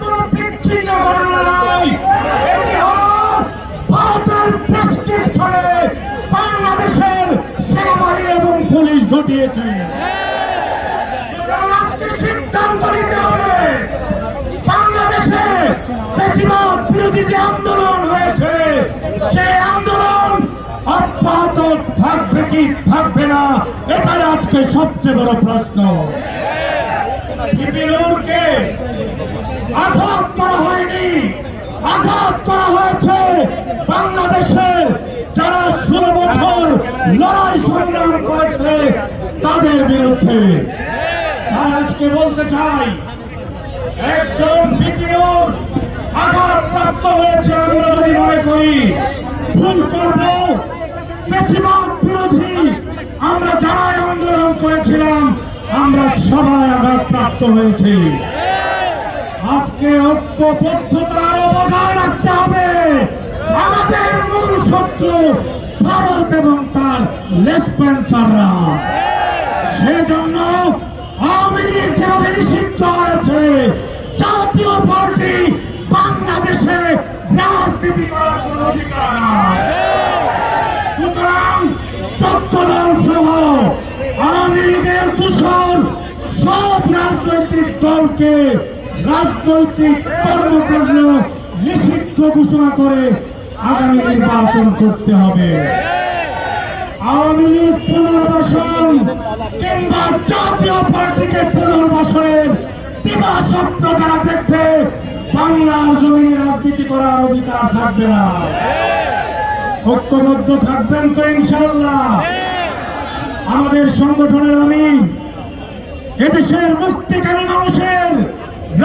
কোন বিচ্ছিন্ন ঘটনা নয় এটি হল ভারতের প্রেসক্রিপশনে বাংলাদেশের সেনাবাহিনী এবং পুলিশ ঘটিয়েছে। সিদ্ধান্ত বাংলাদেশে বেশিরভাগ বিরোধী যে আন্দোলন হয়েছে, সেই আন্দোলন অব্যাহত থাকবে কি থাকবে না, এটাই আজকে সবচেয়ে বড় প্রশ্ন। আঘাত করা হয়নি, আঘাত করা হয়েছে বাংলাদেশের যারা ষোলো বছর লড়াই সংগ্রাম করেছে তাদের বিরুদ্ধে। আজকে বলতে চাই, একজন বিপিনুর হয়েছে আমরা যদি মনে করি, ভুল করব, ফেসিবাদ বিরোধী আমরা যারাই আন্দোলন করেছিলাম আমরা সবাই আঘাত প্রাপ্ত হয়েছি। আজকে ঐক্যবদ্ধতা আরও বজায় রাখতে হবে। আমাদের মূল শত্রু ভারত এবং তার লেসপেন্সাররা সেজন্য লীগ যেভাবে নিষিদ্ধ হয়েছে, জাতীয় পার্টি বাংলাদেশে রাজনীতি করার কোনো অধিকার সুতরাং চট্টগ্রাম রাজনৈতিক দলকে রাজনৈতিক কর্মকাণ্ড নিষিদ্ধ ঘোষণা করে আগামী নির্বাচন করতে হবে। আওয়ামী লীগ পুনর্বাসন কিংবা জাতীয় পার্টিকে পুনর্বাসনের দিবা স্বপ্ন যারা দেখবে, বাংলার জমিনে রাজনীতি করার অধিকার থাকবে না। ঐক্যবদ্ধ থাকবেন তো ইনশাল্লাহ আমাদের সংগঠনের আমি এদেশের মুক্তিকামী মানুষের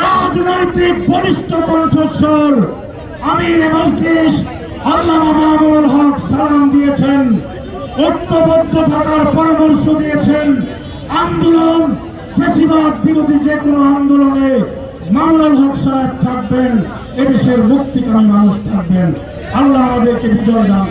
রাজনৈতিক বলিষ্ঠ কণ্ঠস্বর আমির মজলিস আল্লামা মামুনুল হক সালাম দিয়েছেন, ঐক্যবদ্ধ থাকার পরামর্শ দিয়েছেন আন্দোলন ফেসিবাদ বিরোধী যে কোনো আন্দোলনে মামুনুল হক সাহেব থাকবেন, এদেশের মুক্তিকামী মানুষ থাকবেন আল্লাহ আমাদেরকে বিজয় দান।